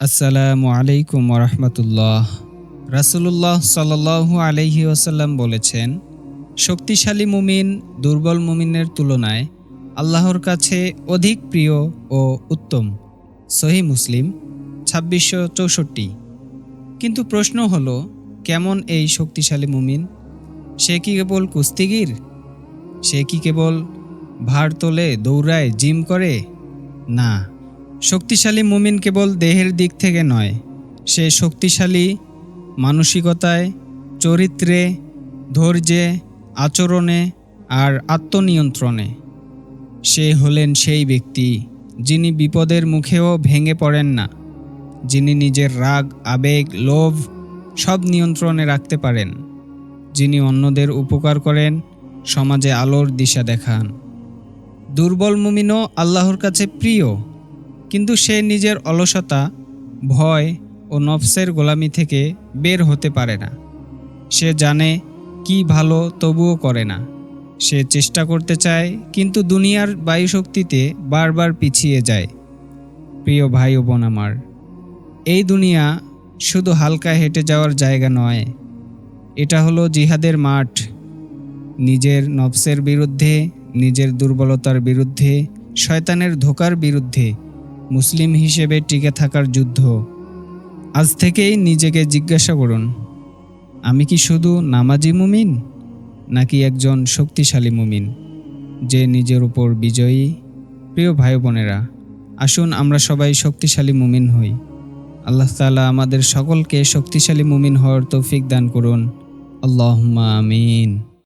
আসসালামু আলাইকুম রহমতুল্লাহ রাসুলুল্লাহ সাল্লাহু আলহি ওসাল্লাম বলেছেন, শক্তিশালী মুমিন দুর্বল মুমিনের তুলনায় আল্লাহর কাছে অধিক প্রিয় ও উত্তম। সহি মুসলিম, ছাব্বিশশো চৌষট্টি। কিন্তু প্রশ্ন হলো, কেমন এই শক্তিশালী মুমিন? সে কি কেবল কুস্তিগির? সে কি কেবল ভার তোলে, দৌড়ায়, জিম করে? না। শক্তিশালী মুমিন কেবল দেহের দিক থেকে নয়, সে শক্তিশালী মানসিকতায়, চরিত্রে, ধৈর্যে, আচরণে আর আত্মনিয়ন্ত্রণে। সে হলেন সেই ব্যক্তি যিনি বিপদের মুখেও ভেঙে পড়েন না, যিনি নিজের রাগ, আবেগ, লোভ সব নিয়ন্ত্রণে রাখতে পারেন, যিনি অন্যদের উপকার করেন, সমাজে আলোর দিশা দেখান। দুর্বল মুমিনও আল্লাহর কাছে প্রিয়। কিন্তু সে নিজের অলসতা, ভয় ও নফসের গোলামি থেকে বের হতে পারে না। সে জানে কি ভালো তবুও করে না। সে চেষ্টা করতে চায়, কিন্তু দুনিয়ার বায়ুশক্তিতে বারবার পিছিয়ে যায়। প্রিয় ভাই ও বোন আমার, এই দুনিয়া শুধু হালকা হেঁটে যাওয়ার জায়গা নয়, এটা হলো জিহাদের মাঠ। নিজের নফসের বিরুদ্ধে, নিজের দুর্বলতার বিরুদ্ধে, শয়তানের ধোকার বিরুদ্ধে মুসলিম হিসেবে টিকে থাকার যুদ্ধ। আজ থেকেই নিজেকে জিজ্ঞাসা করুন, আমি কি শুধু নামাজি মুমিন, নাকি একজন শক্তিশালী মুমিন, যে নিজের উপর বিজয়ী? প্রিয় ভাই বোনেরা আসুন আমরা সবাই শক্তিশালী মুমিন হই। আল্লাহ তালা আমাদের সকলকে শক্তিশালী মুমিন হওয়ার তৌফিক দান করুন। আল্লাহুম্মা আমিন।